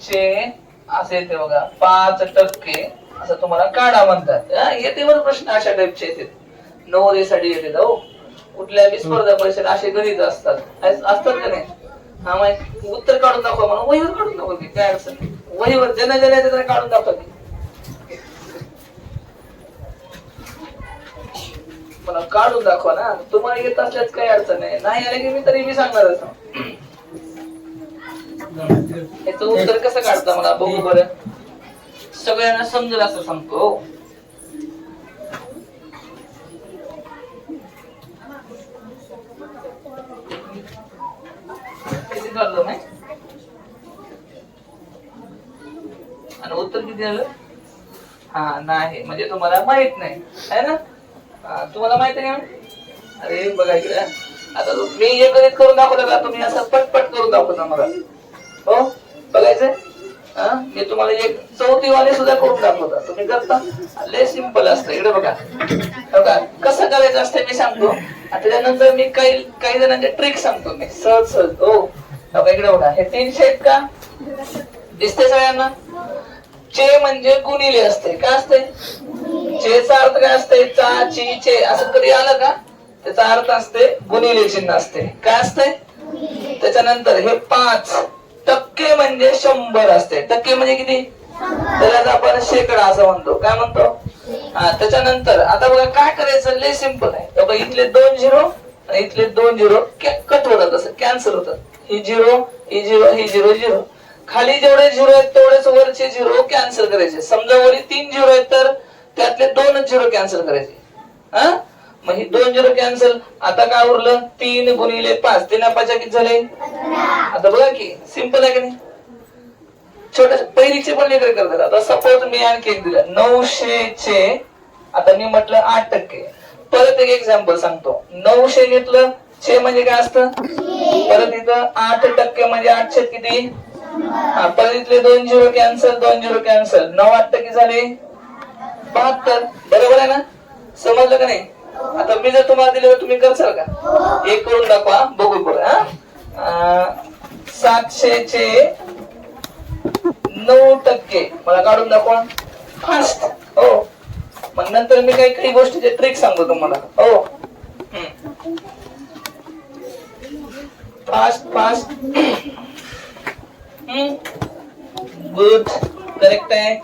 चे असे येते बघा पाच टक्के असं तुम्हाला काढा म्हणतात. येते बरं प्रश्न अशा टाईपचे येते. नवरीसाठी येते जाऊ कुठल्या बी स्पर्धा परीक्षेत असे गणित असतात. असतात का नाही? हा मग उत्तर काढून दाखवा म्हणून वहीवर काढून दाखव की काय अडचण नाही. वहीवर ज्यांना ज्यांना येते त्यांना काढून दाखवा की. मला काढून दाखवा ना. तुम्हाला येत असल्याच काही अडचण नाही. नाही आले की मी तरी मी सांगणारच याचं उत्तर कसं काढता मला बघू बरं. सगळ्यांना समजेल असं सांगतो. किती काढलं नाही आणि उत्तर किती आलं? हा नाही. म्हणजे तुम्हाला माहीत नाही. है ना? हा, तुम्हाला माहीत का? अरे बघा इकडे. आता मी एक गणित करून दाखवलं का? तुम्ही असं पटपट करून दाखवता मला. हो हा? तुम्हाला एक चौथी वाले सुद्धा करून दाखवतात तुम्ही करता? लय सिंपल असतं. इकडे बघा. हो बघा कसं करायचं असतं मी सांगतो. त्याच्यानंतर मी काही काही जणांचे ट्रिक सांगतो मी. सहज सहज. हो. हो बघा इकडे बघा. हे तीनशे आहेत का? दिसते सगळ्यांना? चे म्हणजे गुणिले असते. काय असते? चेचा अर्थ काय असते? चा ची चे. असं कधी आलं का? त्याचा अर्थ असते गुणिले चिन्ह असते. काय असते? त्याच्यानंतर हे पाच. टक्के म्हणजे शंभर असते. टक्के म्हणजे किती? त्याला आपण शेकडा असं म्हणतो. काय म्हणतो? हा त्याच्यानंतर आता बघा काय करायचं? लय सिंपल आहे. बघा इथले दोन झिरो आणि इथले दोन झिरो कट होतात असं कॅन्सल होतात. ही झिरो ही झिरो ही झिरो झिरो खाली जेवढे झिरो आहेत तेवढेच वरचे झिरो कॅन्सल करायचे. समजा वरी तीन झिरो आहेत तर त्यातले दोनच झिरो कॅन्सल करायचे. हा? मग ही दोन झिरो कॅन्सल आता काय उरलं? तीन गुणिले पाच. तीन पाच किती झाले? आता बघा की सिंपल आहे की नाही? छोट्या पहिलीचे पण लेकर करतात. आता सपोज मी आणखी एक दिलं. नऊशे चे आता मी म्हटलं आठ टक्के. परत एक एक्झाम्पल सांगतो. नऊशे घेतलं छे म्हणजे काय असतं? परत इथं आठ टक्के म्हणजे आठशे किती? हा परत इथले दोन झिरो कॅन्सल दोन झिरो कॅन्सल. नऊ आठ टक्के झाले. बहात्तर. बरोबर आहे ना? समजलं का नाही? आता मी जर तुम्हाला दिलं तुम्ही करसाल का? एक करून दाखवा. बघू बरं हा? सातशेचे नऊ टक्के. मला काढून दाखवा. फास्ट हो. मग नंतर मी काही काही गोष्टीचे ट्रिक सांगतो तुम्हाला. हो. फास्ट फास्ट गुड करेक्ट आहे.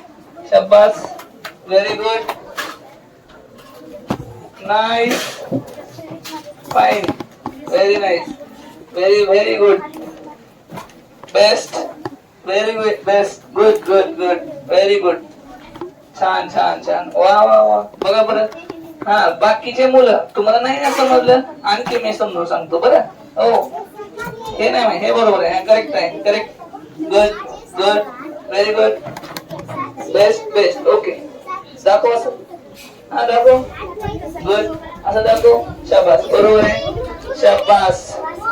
शब्बास very good nice fine very nice very very good best very good best good good good very good छान छान छान. वा वा वा. बघा बरं. हा बाकीचे मुलं. तुम्हाला नाही ना समजलं? आणखी मी समजून सांगतो बरं. हो. हे नाही हे बरोबर आहे. करेक्ट आहे. Correct good good very good best best okay दाखव असं. हा दाखव. गुड असं दाखव. शाबास. बरोबर आहे. शाबास.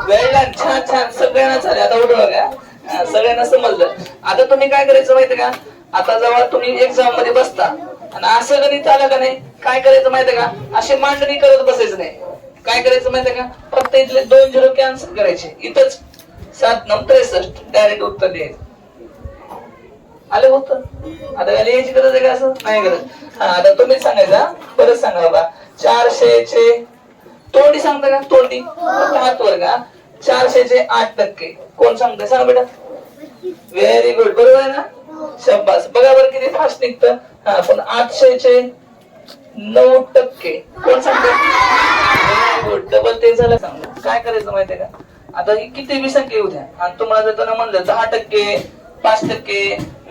वेळ छान छान. सगळ्यांना चालेल आता उठवा का? सगळ्यांना समजलं. आता तुम्ही काय करायचं माहिती का? आता जेव्हा तुम्ही एक्झाममध्ये बसता आणि असं गणित आलं का नाही काय करायचं माहितीये का? अशी मांडणी करत बसायचं नाही. काय करायचं माहितीये का? फक्त इथले दोन झिरो कॅन्सल करायचे. इथंच सात नऊ त्रेसष्ट डायरेक्ट उत्तर द्यायचं. आले होत आता काय लिहायची गरज आहे का असं? नाही गरज. हा आता तुम्हीच सांगायचा परत सांगा बाबा. चारशे चे तोंडी सांगता का? तोंडी. हात वर का? चारशे चे आठ टक्के. कोण सांगतंय? सांग बेटा. व्हेरी गुड बरोबर आहे ना? शब्बास बघा बरं किती फास्ट निघतं. हा पण आठशे चे नऊ टक्के. कोण सांगतंय? व्हेरी गुड डबल ते झालं सांग. काय करायचं माहितीये का? आता ही किती बी संख्या येऊ द्या. आणि तुम्हाला जर त्यांना म्हणलं दहा टक्के पाच टक्के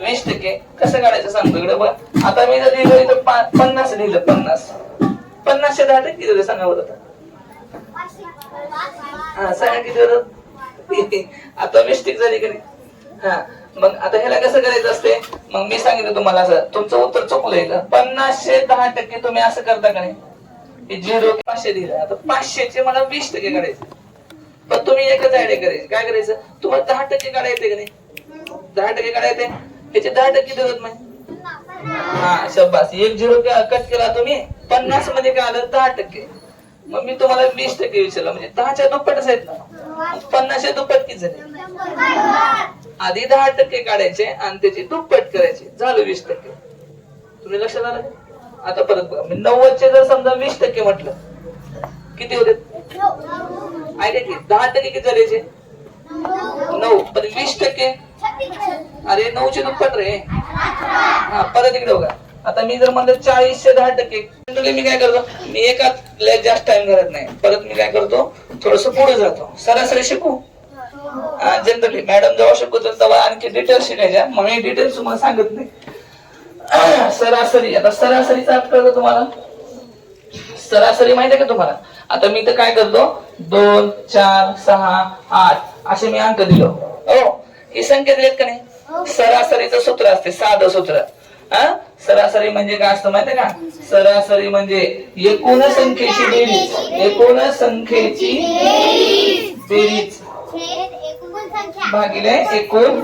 वीस टक्के कसं काढायचं सांगतो इकडे बघ. आता मी जर लिहिलं पन्नास लिहिलं पन्नास. पन्नासशे दहा टक्के सांगा बरं आता. हा सांगा किती होतं आता मिस्टेक झाली का नाही? हा मग आता ह्याला कसं करायचं असते? मग मी सांगितलं तुम्हाला असं तुमचं उत्तर चुकलंय का? पन्नासशे दहा टक्के तुम्ही असं करता का नाही? झिरो पाचशे दिलं. आता पाचशेचे मला वीस टक्के काढायचे. पण तुम्ही एकच आयडिया करायची. काय करायचं? तुम्हाला दहा टक्के काढायचे का नाही? दहा टक्के काढायचे. ह्याचे दहा टक्के देत नाही हा शब्बास एक झिरो कट केला तुम्ही. पन्नासमध्ये काय आलं दहा टक्के. मग मी तुम्हाला वीस टक्के विचारलं म्हणजे दहाच्या दुप्पटच आहेत ना. पन्नासच्या दुप्पट किती झाले आधी दहा टक्के काढायचे आणि त्याची दुप्पट करायचे. झालं वीस टक्के. तुम्ही लक्षात आलं? आता परत बघा. म्हणजे नव्वदचे जर समजा वीस टक्के म्हटलं किती होते? ऐका की दहा टक्के किती झाले नऊ. पण वीस टक्के? अरे नऊचे दुप्पट रे. हा परत इकडे बघा. आता मी जर म्हणलं चाळीसशे दहा टक्के जनरली मी काय करतो? मी एकाच लय जास्त टाइम करत नाही. परत मी काय करतो? थोडस पुढे जातो. सरासरी शिकू. जनरली मॅडम जेव्हा शिकवतात तेव्हा आणखी डिटेल्स शिकायच्या. मग मी डिटेल्स तुम्हाला सांगत नाही. सरासरी. आता सरासरीचा अर्थ कळतो तुम्हाला? सरासरी माहिती आहे का तुम्हाला? आता मी तर काय करतो? दोन चार सहा आठ असे मी अंक दिलो. हो. ही संख्या दिलेत का नाही? सरासरीचं सूत्र असते. साधं सूत्र. हा सरासरी म्हणजे काय असतं माहितीये का? सरासरी म्हणजे एकूण संख्येची बेरीज. एकूण संख्येची बेरीज भागिले एकूण.